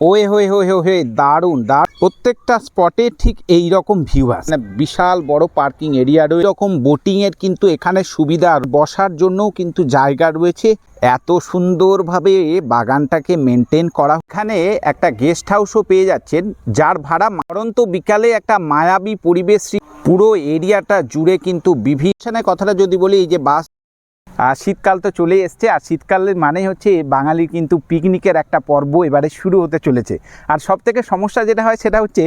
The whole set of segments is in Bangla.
ওয়ে, হয়ে হয়ে হয়ে হয়ে, দারুণ দারুণ। প্রত্যেকটা স্পটে ঠিক এই রকম ভিউ আছে। মানে বিশাল বড় পার্কিং এরিয়া রয়েছে এরকম বোটিংয়ের কিন্তু এখানে সুবিধা বসার জন্যও কিন্তু জায়গা রয়েছে। এত সুন্দরভাবে বাগানটাকে মেনটেন করা এখানে একটা গেস্ট হাউসও পেয়ে যাচ্ছেন, যার ভাড়া মরন্ত বিকালে একটা মায়াবী পরিবেশ পুরো এরিয়াটা জুড়ে কিন্তু বিভিন্ন কথাটা যদি বলি, এই যে বাস আর শীতকাল তো চলে এসছে, আর শীতকালের মানেই হচ্ছে বাঙালির কিন্তু পিকনিকের একটা পর্ব এবারে শুরু হতে চলেছে। আর সব থেকে সমস্যা যেটা হয় সেটা হচ্ছে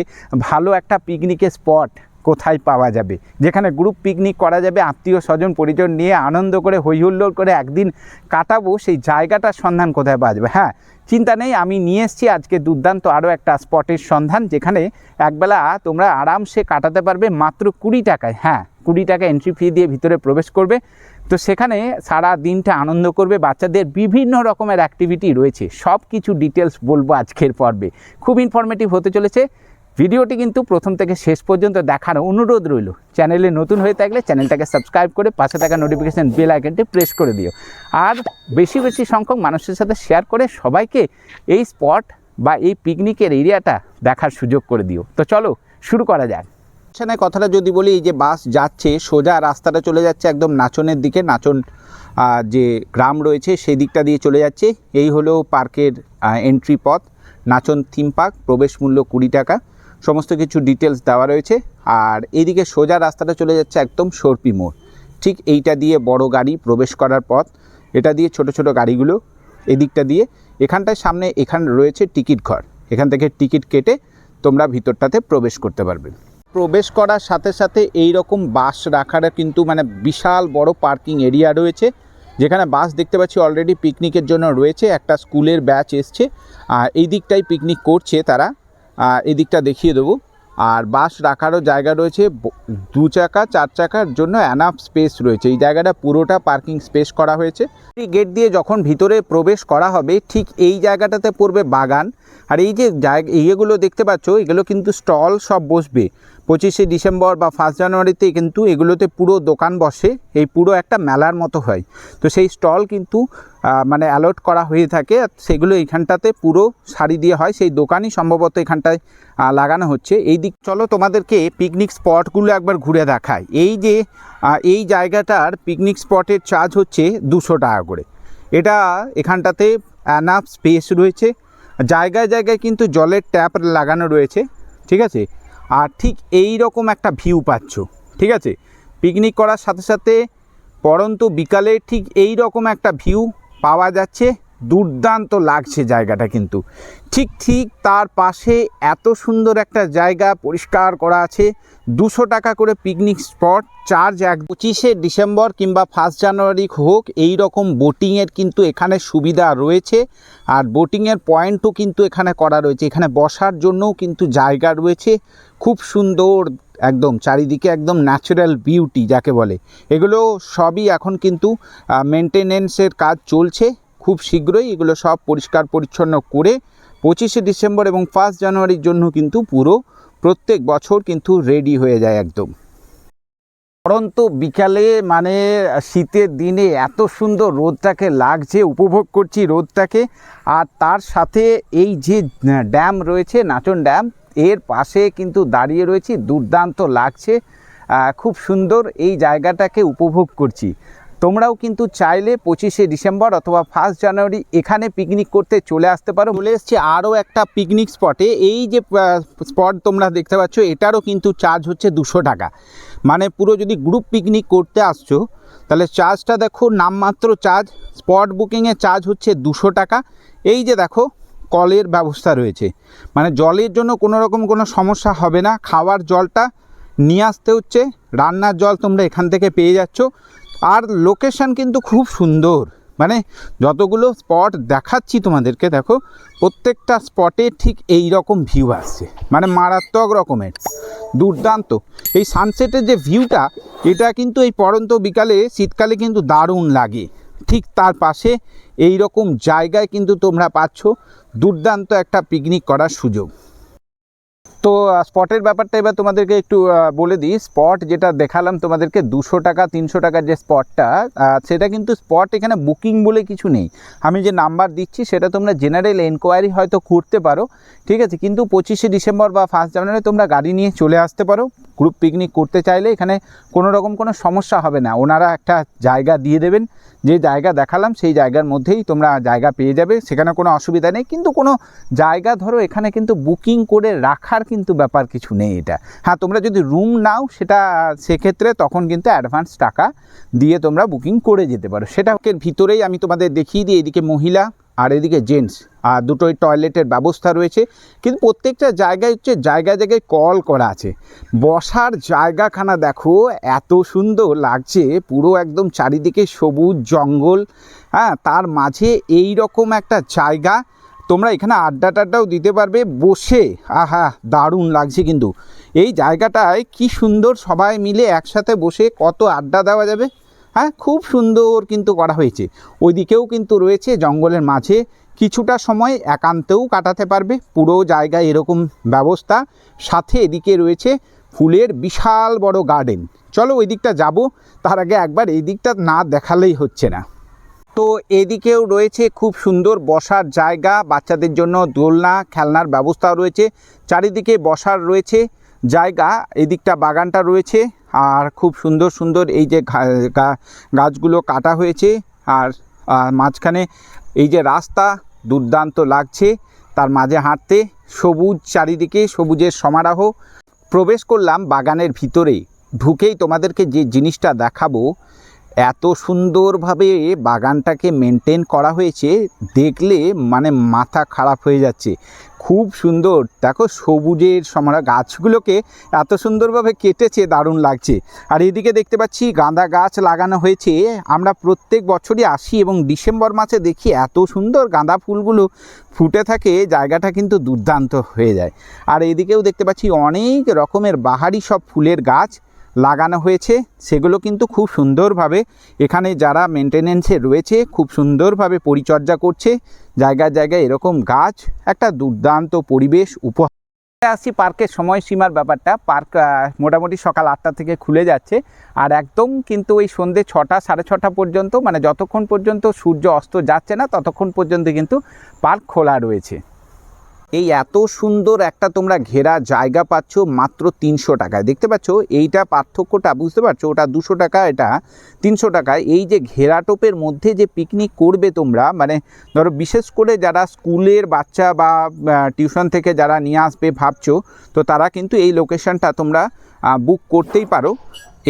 ভালো একটা পিকনিকের স্পট কোথায় পাওয়া যাবে? যেখানে গ্রুপ পিকনিক করা যাবে, আত্মীয় স্বজন পরিজন নিয়ে আনন্দ করে হইহুল্লোড় করে একদিন কাটাবো, সেই জায়গাটার সন্ধান কোথায় পাওয়া যাবে? হ্যাঁ চিন্তা নেই, আমি নিয়ে এসেছি আজকে দুর্দান্ত আরও একটা স্পটের সন্ধান, যেখানে একবেলা তোমরা আরামসে কাটাতে পারবে মাত্র কুড়ি টাকায়। হ্যাঁ কুড়ি টাকা এন্ট্রি ফি দিয়ে ভিতরে প্রবেশ করবে। তো সেখানে সারা দিনটা আনন্দ করবে। বাচ্চাদের বিভিন্ন রকমের অ্যাক্টিভিটি রয়েছে। সব কিছু ডিটেলস বলব আজকের পর্বে। খুব ইনফরমেটিভ হতে চলেছে। ভিডিওটি কিন্তু প্রথম থেকে শেষ পর্যন্ত দেখার অনুরোধ রইল। চ্যানেলে নতুন হয়ে থাকলে চ্যানেলটাকে সাবস্ক্রাইব করে পাশে থাকা নোটিফিকেশান বেল আইকনটি প্রেস করে দিও। আর বেশি বেশি সংখ্যক মানুষের সাথে শেয়ার করে সবাইকে এই স্পট বা এই পিকনিকের এরিয়াটা দেখার সুযোগ করে দিও। তো চলো, শুরু করা যাক। এখানে কথাটা যদি বলি, এই যে বাস যাচ্ছে, সোজা রাস্তাটা চলে যাচ্ছে একদম নাচনের দিকে, নাচন যে গ্রাম রয়েছে সেই দিকটা দিয়ে চলে যাচ্ছে। এই হলো পার্কের এন্ট্রি পথ। নাচন থিম পার্ক প্রবেশ মূল্য কুড়ি টাকা। সমস্ত কিছু ডিটেলস দেওয়া রয়েছে। আর এইদিকে সোজা রাস্তাটা চলে যাচ্ছে একদম সর্পি মোড়। ঠিক এইটা দিয়ে বড় গাড়ি প্রবেশ করার পথ। এটা দিয়ে ছোট ছোট গাড়িগুলো এদিকটা দিয়ে। এখানটায় সামনে এখান রয়েছে টিকিট ঘর। এখান থেকে টিকিট কেটে তোমরা ভিতরটাতে প্রবেশ করতে পারবে। প্রবেশ করার সাথে সাথে এই রকম বাস রাখার কিন্তু মানে বিশাল বড় পার্কিং এরিয়া রয়েছে। যেখানে বাস দেখতে পাচ্ছি অলরেডি পিকনিকের জন্য রয়েছে। একটা স্কুলের ব্যাচ এসছে। আর এই দিকটাই পিকনিক করছে তারা। এই দিকটা দেখিয়ে দেবো। আর বাস রাখারও জায়গা রয়েছে। দু চাকা, চার চাকার জন্য অ্যানাফ স্পেস রয়েছে। এই জায়গাটা পুরোটা পার্কিং স্পেস করা হয়েছে। এই গেট দিয়ে যখন ভিতরে প্রবেশ করা হবে, ঠিক এই জায়গাটাতে পড়বে বাগান। আর এই যে জায়গা, ইয়েগুলো দেখতে পাচ্ছ, এগুলো কিন্তু স্টল সব বসবে। পঁচিশে ডিসেম্বর বা ফার্স্ট জানুয়ারিতে কিন্তু এগুলোতে পুরো দোকান বসে, এই পুরো একটা মেলার মতো হয়। তো সেই স্টল কিন্তু মানে অ্যালট করা হয়ে থাকে সেগুলো এইখানটাতে পুরো সারি দিয়ে হয়। সেই দোকানই সম্ভবত এখানটায় লাগানো হচ্ছে। এই দিক, চলো তোমাদেরকে পিকনিক স্পটগুলো একবার ঘুরে দেখায় এই যে এই জায়গাটার পিকনিক স্পটের চার্জ হচ্ছে দুশো টাকা করে। এটা এখানটাতে অ্যানাফ স্পেস রয়েছে। জায়গায় জায়গায় কিন্তু জলের ট্যাপ লাগানো রয়েছে, ঠিক আছে? আর ঠিক এই রকম একটা ভিউ পাচ্ছ, ঠিক আছে? পিকনিক করার সাথে সাথে, পরন্ত বিকালে ঠিক এই রকম একটা ভিউ পাওয়া যাচ্ছে। দুর্দান্ত লাগছে জায়গাটা কিন্তু। ঠিক ঠিক তার পাশে এত সুন্দর একটা জায়গা পরিষ্কার করা আছে। দুশো টাকা করে পিকনিক স্পট চার্জ এক পঁচিশে ডিসেম্বর কিংবা ফার্স্ট জানুয়ারি হোক, এই রকম বোটিংয়ের কিন্তু এখানে সুবিধা রয়েছে। আর বোটিংয়ের পয়েন্টও কিন্তু এখানে করা রয়েছে। এখানে বসার জন্যও কিন্তু জায়গা রয়েছে। খুব সুন্দর একদম, চারিদিকে একদম ন্যাচারাল বিউটি যাকে বলে। এগুলো সবই এখন কিন্তু মেনটেনেন্সের কাজ চলছে। খুব শীঘ্রই এগুলো সব পরিষ্কার পরিচ্ছন্ন করে পঁচিশে ডিসেম্বর এবং ফার্স্ট জানুয়ারির জন্য কিন্তু পুরো প্রত্যেক বছর কিন্তু রেডি হয়ে যায় একদম। পরন্ত বিকালে মানে শীতের দিনে এত সুন্দর রোদটাকে লাগছে, উপভোগ করছি রোদটাকে। আর তার সাথে এই যে ড্যাম রয়েছে, নাচন ড্যাম, এর পাশে কিন্তু দাঁড়িয়ে রয়েছি, দুর্দান্ত লাগছে। খুব সুন্দর এই জায়গাটাকে উপভোগ করছি। তোমরাও কিন্তু চাইলে পঁচিশে ডিসেম্বর অথবা ফার্স্ট জানুয়ারি এখানে পিকনিক করতে চলে আসতে পারো। বলে এসছি আরও একটা পিকনিক স্পটে এই যে স্পট তোমরা দেখতে পাচ্ছ, এটারও কিন্তু চার্জ হচ্ছে দুশো টাকা। মানে পুরো যদি গ্রুপ পিকনিক করতে আসছো, তাহলে চার্জটা দেখো নামমাত্র চার্জ স্পট বুকিংয়ের চার্জ হচ্ছে দুশো টাকা। এই যে দেখো, কলের ব্যবস্থা রয়েছে। মানে জলের জন্য কোনো রকম কোনো সমস্যা হবে না। খাওয়ার জলটা নিয়ে আসতে হচ্ছে। রান্নার জল তোমরা এখান থেকে পেয়ে যাচ্ছ। আর লোকেশান কিন্তু খুব সুন্দর। মানে যতগুলো স্পট দেখাচ্ছি তোমাদেরকে, দেখো, প্রত্যেকটা স্পটে ঠিক এই রকম ভিউ আসছে। মানে মারাত্মক রকমের। দুর্দান্ত। এই সানসেটের যে ভিউটা এটা কিন্তু এই পরন্ত বিকালে, শীতকালে কিন্তু দারুণ লাগে। ঠিক তার পাশে এই রকম জায়গায় কিন্তু তোমরা পাচ্ছ দুর্দান্ত একটা পিকনিক করার সুযোগ। তো স্পটের ব্যাপারটা এবার তোমাদেরকে একটু বলে দিই। স্পট যেটা দেখালাম তোমাদেরকে দুশো টাকা, তিনশো টাকার যে স্পটটা সেটা কিন্তু স্পট এখানে বুকিং বলে কিছু নেই। আমি যে নাম্বার দিচ্ছি, সেটা তোমরা জেনারেল এনকোয়ারি হয়তো করতে পারো, ঠিক আছে? কিন্তু পঁচিশে ডিসেম্বর বা ফার্স্ট জানুয়ারি তোমরা গাড়ি নিয়ে চলে আসতে পারো। গ্রুপ পিকনিক করতে চাইলে এখানে কোনো রকম কোনো সমস্যা হবে না। ওনারা একটা জায়গা দিয়ে দেবেন। যে জায়গা দেখালাম, সেই জায়গার মধ্যেই তোমরা জায়গা পেয়ে যাবে। সেখানে কোনো অসুবিধা নেই, কিন্তু কোনো জায়গা ধরো, এখানে কিন্তু বুকিং করে রাখার কিন্তু ব্যাপার কিছু নেই এটা। হ্যাঁ তোমরা যদি রুম নাও, সেটা সেক্ষেত্রে তখন কিন্তু অ্যাডভান্স টাকা দিয়ে তোমরা বুকিং করে যেতে পারো। সেটাকে ভিতরেই আমি তোমাদের দেখিয়ে দিই, এদিকে মহিলা আর এদিকে জেন্টস, আর দুটোই টয়লেটের ব্যবস্থা রয়েছে। কিন্তু প্রত্যেকটা জায়গায় হচ্ছে জায়গায় জায়গায় কল করা আছে। বসার জায়গাখানা দেখো, এত সুন্দর লাগছে, পুরো একদম চারিদিকে সবুজ জঙ্গল। হ্যাঁ তার মাঝে এই রকম একটা জায়গা, তোমরা এখানে আড্ডা টাড্ডাও দিতে পারবে, বসে। আহা, দারুণ লাগছে কিন্তু। এই জায়গাটায় কি সুন্দর সবাই মিলে একসাথে বসে কত আড্ডা দেওয়া যাবে? হ্যাঁ খুব সুন্দর কিন্তু করা হয়েছে। ওইদিকেও কিন্তু রয়েছে, জঙ্গলের মাঝে কিছুটা সময় একান্তেও কাটাতে পারবে। পুরো জায়গায় এরকম ব্যবস্থা। সাথে এদিকে রয়েছে ফুলের বিশাল বড় গার্ডেন। চলো ওই দিকটা যাব। তার আগে একবার এই দিকটা না দেখালেই হচ্ছে না। তো এদিকেও রয়েছে খুব সুন্দর বসার জায়গা। বাচ্চাদের জন্য দোলনা, খেলনার ব্যবস্থাও রয়েছে। চারিদিকে বসার রয়েছে জায়গা। এদিকটা বাগানটা রয়েছে। আর খুব সুন্দর সুন্দর এই যে গাছগুলো কাটা হয়েছে আর মাঝখানে এই যে রাস্তা দুর্দান্ত লাগছে। তার মাঝে হাঁটতে সবুজ চারিদিকে সবুজের সমারোহ। প্রবেশ করলাম বাগানের ভিতরে ঢুকেই তোমাদেরকে যে জিনিসটা দেখাবো, এত সুন্দরভাবে বাগানটাকে মেনটেন করা হয়েছে। দেখলে মানে মাথা খারাপ হয়ে যাচ্ছে। খুব সুন্দর। দেখো সবুজের সমরা গাছগুলোকে এত সুন্দরভাবে কেটেছে, দারুণ লাগছে। আর এদিকে দেখতে পাচ্ছি গাঁদা গাছ লাগানো হয়েছে। আমরা প্রত্যেক বছরই আসি এবং ডিসেম্বর মাসে দেখি এত সুন্দর গাঁদা ফুলগুলো ফুটে থাকে, জায়গাটা কিন্তু দুর্দান্ত হয়ে যায়। আর এদিকেও দেখতে পাচ্ছি অনেক রকমের বাহারি সব ফুলের গাছ। লাগানো হয়েছে, সেগুলো কিন্তু খুব সুন্দরভাবে এখানে যারা মেনটেনেন্সে রয়েছে, খুব সুন্দরভাবে পরিচর্যা করছে। জায়গায় জায়গায় এরকম গাছ, একটা দুর্দান্ত পরিবেশ উপহার। আসি পার্কের সময়সীমার ব্যাপারটা। পার্ক মোটামুটি সকাল আটটা থেকে খুলে যাচ্ছে। আর একদম কিন্তু ওই সন্ধ্যে ছটা, সাড়ে ছটা পর্যন্ত মানে যতক্ষণ পর্যন্ত সূর্য অস্ত যাচ্ছে না, ততক্ষণ পর্যন্ত কিন্তু পার্ক খোলা রয়েছে। এই এত সুন্দর একটা তোমরা ঘেরা জায়গা পাচ্ছ মাত্র তিনশো টাকায়। দেখতে পাচ্ছ, এইটা পার্থক্যটা, বুঝতে পারছ? ওটা দুশো টাকা, এটা তিনশো টাকায়। এই যে ঘেরা টোপের মধ্যে যে পিকনিক করবে তোমরা মানে ধরো বিশেষ করে যারা স্কুলের বাচ্চা বা টিউশন থেকে যারা নিয়ে আসবে ভাবছ, তো তারা কিন্তু এই লোকেশনটা তোমরা বুক করতেই পারো।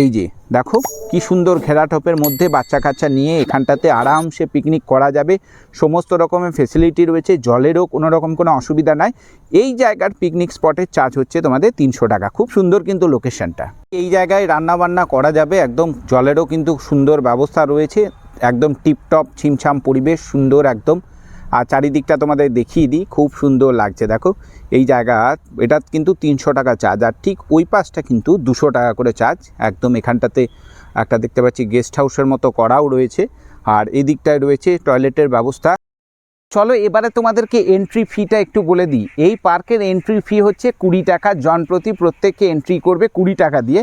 এই যে, দেখো, কি সুন্দর ঘেরাটোপের মধ্যে বাচ্চা কাচ্চা নিয়ে এখানটাতে আরামসে পিকনিক করা যাবে। সমস্ত রকমের ফেসিলিটি রয়েছে, জলেরও কোনো রকম কোনো অসুবিধা নাই। এই জায়গার পিকনিক স্পটের চার্জ হচ্ছে তোমাদের তিনশো টাকা। খুব সুন্দর কিন্তু লোকেশনটা এই জায়গায় রান্না বান্না করা যাবে, একদম জলেরও কিন্তু সুন্দর ব্যবস্থা রয়েছে। একদম টিপটপ ছিমছাম পরিবেশ, সুন্দর একদম আর চারিদিকটা তোমাদের দেখিয়ে দিই, খুব সুন্দর লাগছে, দেখো। এই জায়গা, এটা কিন্তু তিনশো টাকা চার্জ আর ঠিক ওই পাশটা কিন্তু দুশো টাকা করে চার্জ একদম এখানটাতে একটা দেখতে পাচ্ছি গেস্ট হাউসের মতো করাও রয়েছে। আর এদিকটায় দিকটায় রয়েছে টয়লেটের ব্যবস্থা। চলো এবারে তোমাদেরকে এন্ট্রি ফিটা একটু বলে দিই। এই পার্কের এন্ট্রি ফি হচ্ছে কুড়ি টাকা জন প্রতি প্রত্যেককে এন্ট্রি করবে কুড়ি টাকা দিয়ে।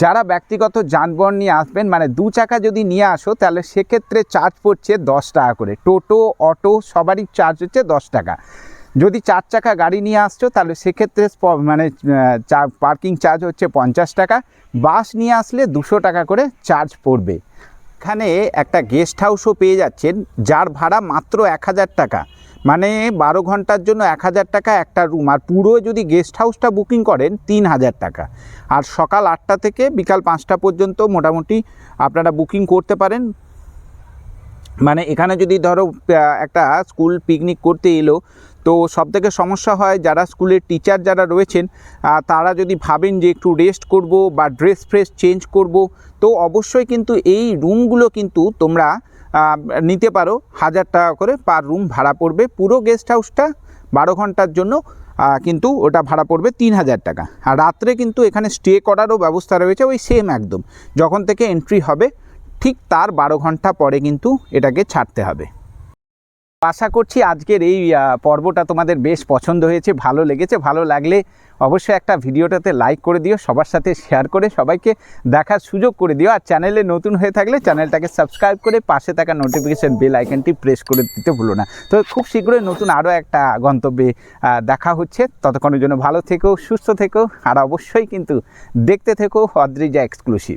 যারা ব্যক্তিগত যানবাহন নিয়ে আসবেন মানে দু চাকা যদি নিয়ে আসো, তাহলে সেক্ষেত্রে চার্জ পড়ছে দশ টাকা করে। টোটো, অটো সবারই চার্জ হচ্ছে দশ টাকা। যদি চার চাকা গাড়ি নিয়ে আসছো, তাহলে সেক্ষেত্রে মানে পার্কিং চার্জ হচ্ছে পঞ্চাশ টাকা। বাস নিয়ে আসলে দুশো টাকা করে চার্জ পড়বে। এখানে একটা গেস্ট হাউসও পেয়ে যাচ্ছেন, যার ভাড়া মাত্র এক হাজার টাকা। মানে বারো ঘণ্টার জন্য এক হাজার টাকা একটা রুম আর পুরো যদি গেস্ট হাউসটা বুকিং করেন, তিন হাজার টাকা। আর সকাল আটটা থেকে বিকাল পাঁচটা পর্যন্ত মোটামুটি আপনারা বুকিং করতে পারেন। মানে এখানে যদি ধরো একটা স্কুল পিকনিক করতে এলো, তো সব থেকে সমস্যা হয় যারা স্কুলের টিচার যারা রয়েছেন তারা যদি ভাবেন যে একটু রেস্ট করব বা ড্রেস ফ্রেস চেঞ্জ করব, তো অবশ্যই কিন্তু এই রুমগুলো কিন্তু তোমরা নিতে পারো। হাজার টাকা করে পার রুম ভাড়া পড়বে। পুরো গেস্ট হাউসটা বারো ঘণ্টার জন্য কিন্তু ওটা ভাড়া পড়বে তিন হাজার টাকা। আর রাত্রে কিন্তু এখানে স্টে করারও ব্যবস্থা রয়েছে, ওই সেম একদম। যখন থেকে এন্ট্রি হবে ঠিক তার বারো ঘণ্টা পরে কিন্তু এটাকে ছাড়তে হবে। আশা করছি আজকের এই পর্বটা তোমাদের বেশ পছন্দ হয়েছে, ভালো লেগেছে, ভালো লাগলে অবশ্যই একটা ভিডিওটাতে লাইক করে দিও, সবার সাথে শেয়ার করে সবাইকে দেখার সুযোগ করে দিও। আর চ্যানেলে নতুন হয়ে থাকলে চ্যানেলটাকে সাবস্ক্রাইব করে পাশে থাকা নোটিফিকেশন বেল আইকনটি প্রেস করে দিতে ভুলো না। তো খুব শীঘ্রই নতুন আরও একটা গন্তব্যে দেখা হচ্ছে। ততক্ষণের জন্য ভালো থেকো, সুস্থ থেকো, আর অবশ্যই কিন্তু দেখতে থেকো অদ্রিজা এক্সক্লুসিভ